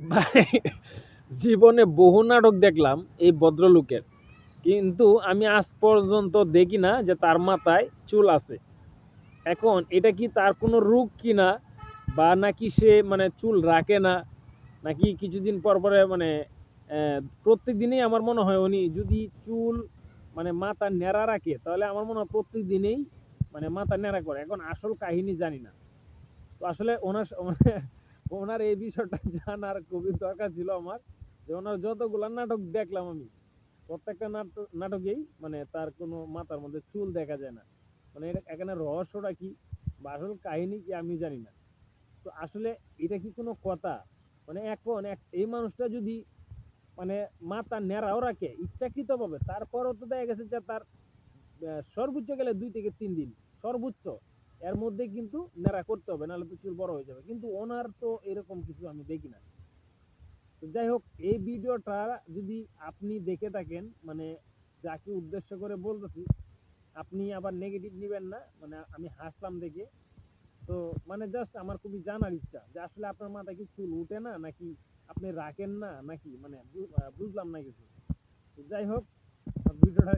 ভাই, জীবনে বহু নাটক দেখলাম এই ভদ্রলোকের। কিন্তু আমি আজ পর্যন্ত দেখি না যে তার মাথায় চুল আছে। এখন এটা কি তার কোনো রোগ কিনা? বা নাকি সে মানে চুল রাখে না? নাকি কিছুদিন পর পরে মানে প্রত্যেক দিনেই আমার মনে হয় উনি যদি চুল মানে মাথা নেড়া রাখে, তাহলে আমার মনে হয় প্রত্যেক দিনেই মানে মাথা নেড়া করে। এখন আসল কাহিনী জানি না। তো আসলে ওনার ওনার এই বিষয়টা জানার খুবই দরকার ছিল আমার, যে ওনার যতগুলা নাটক দেখলাম আমি, প্রত্যেকটা নাটক নাটকেই মানে তার কোনো মাথার মধ্যে চুল দেখা যায় না। মানে এটা এখানে রহস্যটা কি বা আসল কাহিনী কি আমি জানি না। তো আসলে এটা কি কোনো কথা? মানে এখন এক এই মানুষটা যদি মানে মাথা নেড়াও রাখে ইচ্ছাকৃত ভাবে তারপরও তো দেখা গেছে যে তার সর্বোচ্চ গেলে দুই থেকে তিন দিন, সর্বোচ্চ। এর মধ্যে কিন্তু নেড়া করতে হবে, নাহলে তো চুল বড় হয়ে যাবে। কিন্তু ওনার তো এরকম কিছু আমি দেখি না। তো যাই হোক, এই ভিডিওটা যদি আপনি দেখে থাকেন মানে যাকে উদ্দেশ্য করে বলতেছি, আপনি আবার নেগেটিভ নেবেন না মানে আমি হাসলাম দেখে। তো মানে জাস্ট আমার খুবই জানার ইচ্ছা যে আসলে আপনার মাথায় কি চুল উঠে না, নাকি আপনি রাখেন না, নাকি? মানে বুঝলাম না কিছু। যাই হোক, ভিডিওটা